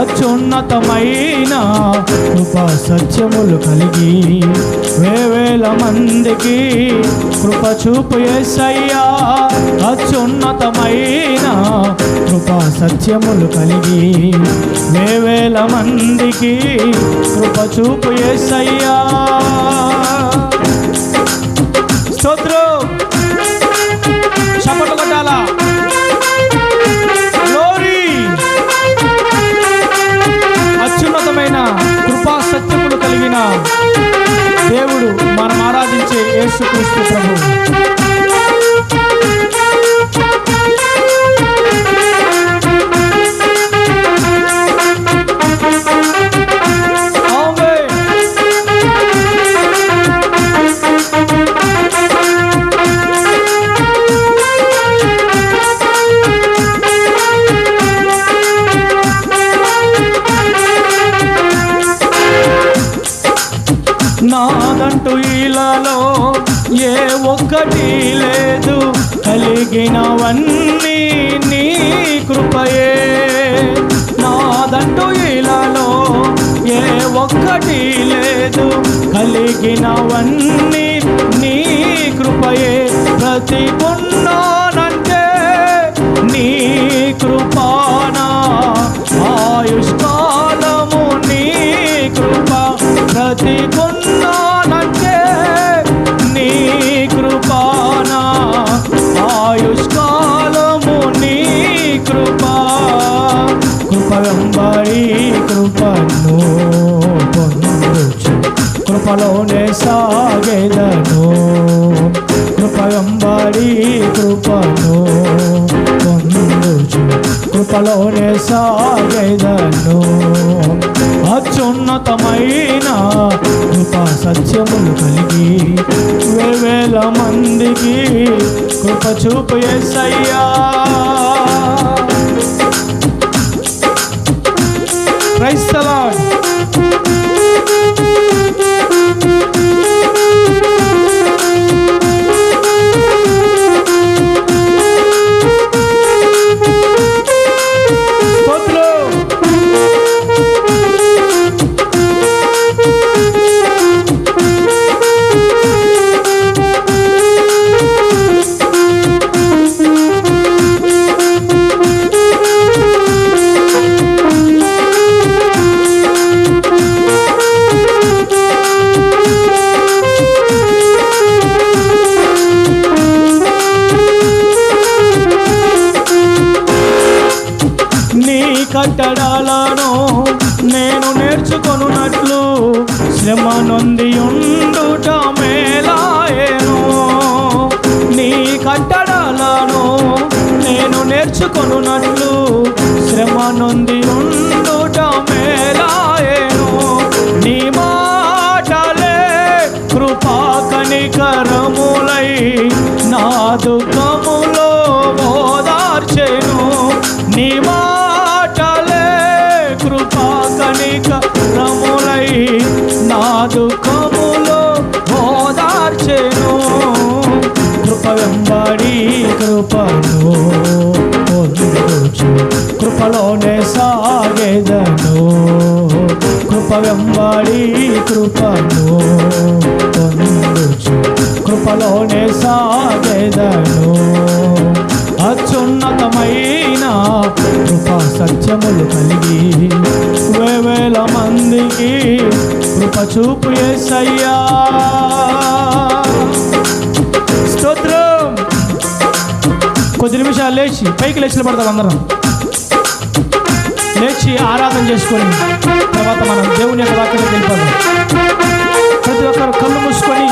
అత్యున్నతమైన కృపా సత్యములు కలిగి వేవేల మందికి కృప చూపు ఎస్సయ్యా అత్యున్నతమైన కృపా సత్యములు కలిగి వేవేల మందికి కృప చూపు ఎస్సయ్యా స్తోత్రం. కలిగినవన్నీ కృపలోనే సాగేదను అత్యున్నతమైన కృపా సత్యములు కలిగి వేవేల మందికి కృప చూపు ఎస్సయ్యా క్రైస్తలా నేర్చుకొనున్నట్లు శ్రమ నొంది ఉండుట మేలాయను. నీ మాటలే కృపా కనికరములై నా దుఃఖములో ఓదార్చెను నీ మాటలే కృపా కనికరములై నా దుఃఖములో ఓదార్చెను కృప వెంబడి కృపను కృపలోనే సాగేదను. కృప వెంబడి కృపను పొందుచు. కృపలోనే సాగేదను. అత్యున్నతమైన కృపా సత్యములు కలిగి వేవేల మందికి కృప చూపు ఏసయ్యా. స్తోత్రం. కొద్ది నిమిషాలు లేచి పైకి లేచిన పడతాం అందరం. లేచి ఆరాధన చేసుకొని తర్వాత మనం దేవుని యొక్క వాక్యం వెళ్ళిపోదాం ప్రతి ఒక్కరు కళ్ళు మూసుకొని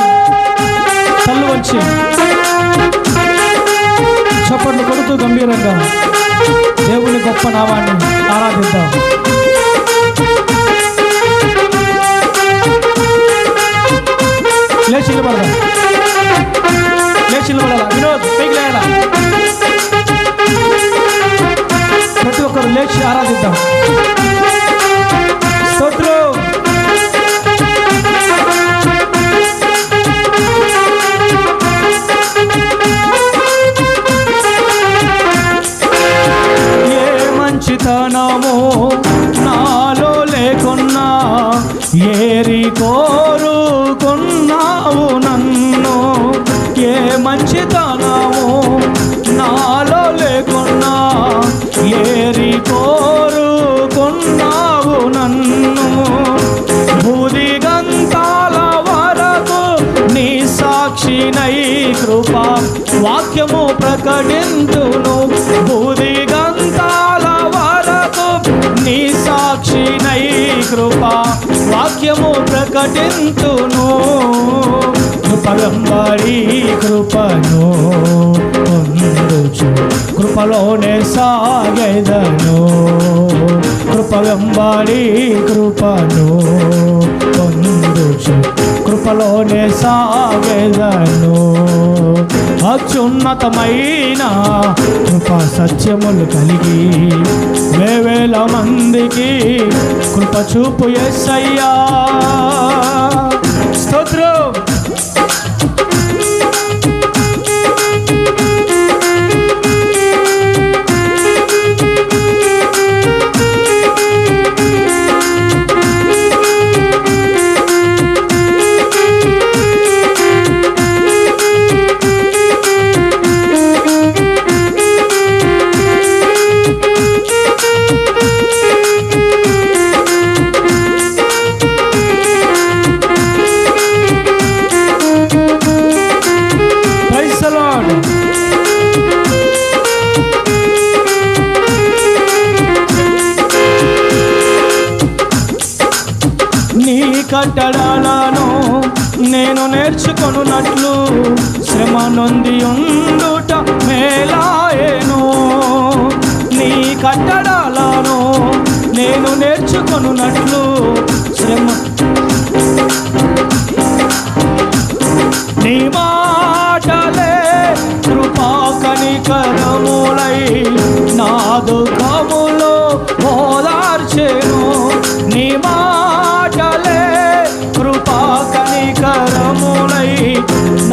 కళ్ళు వచ్చి చప్పట్లు కొడుతూ గంభీరంగా దేవుని గొప్ప నామాన్ని ఆరాధిద్దాం. ఆరాధిద్దాం ప్రకటింతును బూది వరకు నీ సాక్షినై కృప వాక్యము ప్రకటింతును. కృపగంబడి కృపను పొందుచు. కృపలోనే సాగెదను. కృపగంబడి కృపను పొందుచు. కృపలోనే సాగెదను. అత్యున్నతమైన కృప సత్యములు కలిగి వేవేల మందికి కృప చూపు ఎస్సయ్యా స్తోత్రం. నీ కట్టడాలను నేను నేర్చుకొనున్నట్లు శ్రమ నొంది ఉండుట మేలాయేను. నీ కట్టడాలను నేను నేర్చుకొనున్నట్లు శ్రమ నీ మాటలే కృపా కనికరములై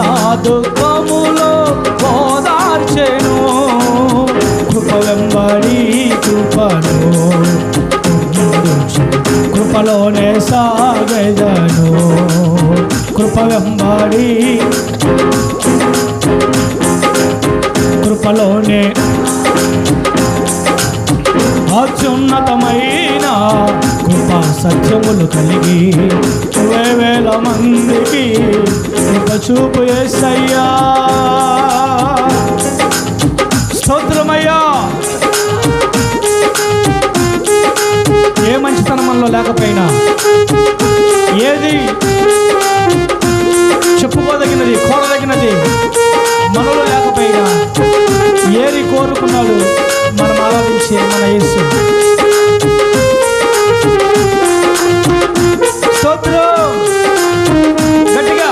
నా దుఃఖములో ఓదార్చెను కృప కృపను కృపలోనే సాగదను. కృప కృపలోనే అత్యున్నతమైన కృపా సత్యములు కలిగి వేల మందికి కృప చూపు ఏసయ్యా. స్తోత్రమయ్యా. ఏ మంచితనం మనలో లేకపోయినా ఏది చెప్పుకోదగినది కోరదగినది మనలో లేకపోయినా ఏది కోరుకున్నాడు మన ఆరాధించే మన యేసు? స్తోత్రం. గట్టిగా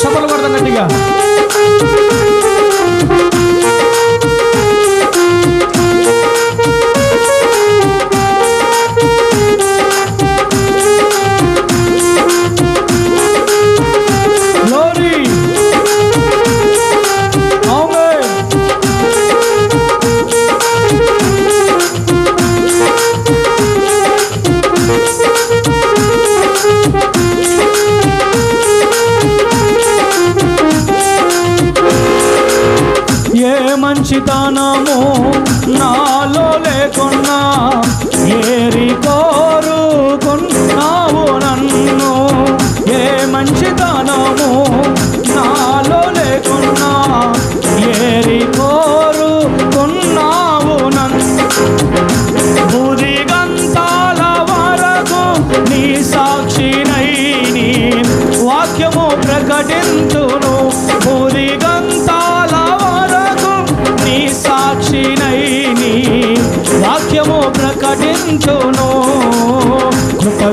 చప్పలు కొడతాం గట్టిగా. మంచితనము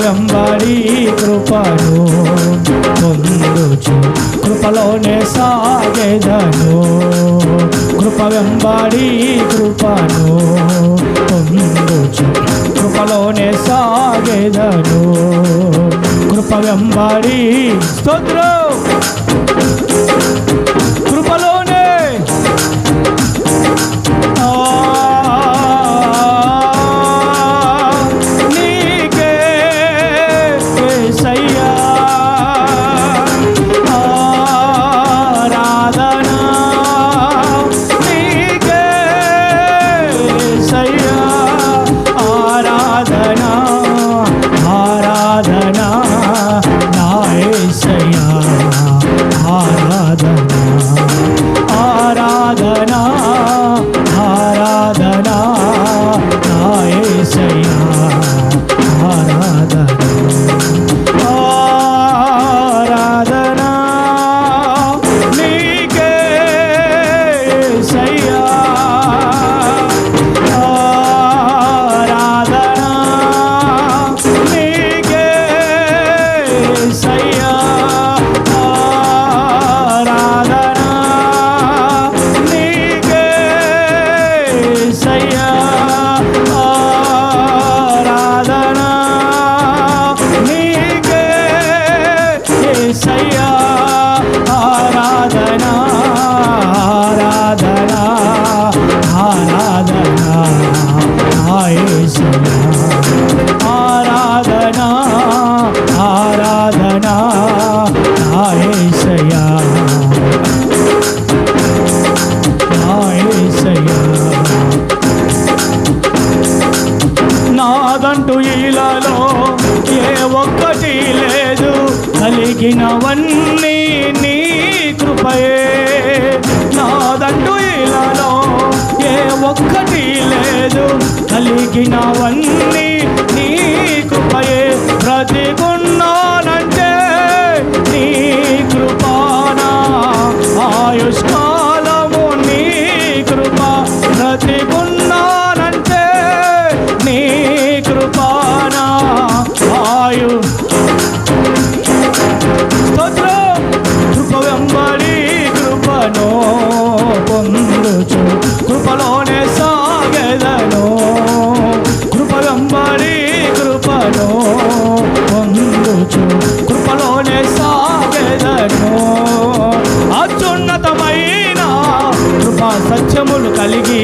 వెంబడి కృపను పొందుచు. కృపలోనే సాగేదను. కృప వెంబడి కృపను పొందుచు. కృపలోనే సాగేదను. కృప వెంబడి స్తోత్రం. ఏసయా ఆరాధన ఆరాధనా ఆరాధనా ఆరాధనా ఆయేసునా కళలో ఏ ఒక్కటి లేదు. కలిగినవన్నీ నీ కృపయే. నాదంటు ఇలాలో ఏ ఒక్కటి లేదు. కలిగినవన్నీ నీ కృపయే. ప్రతికున్నానంటే నీ కృపానా. ఆయుష్మా సత్యములు కలిగి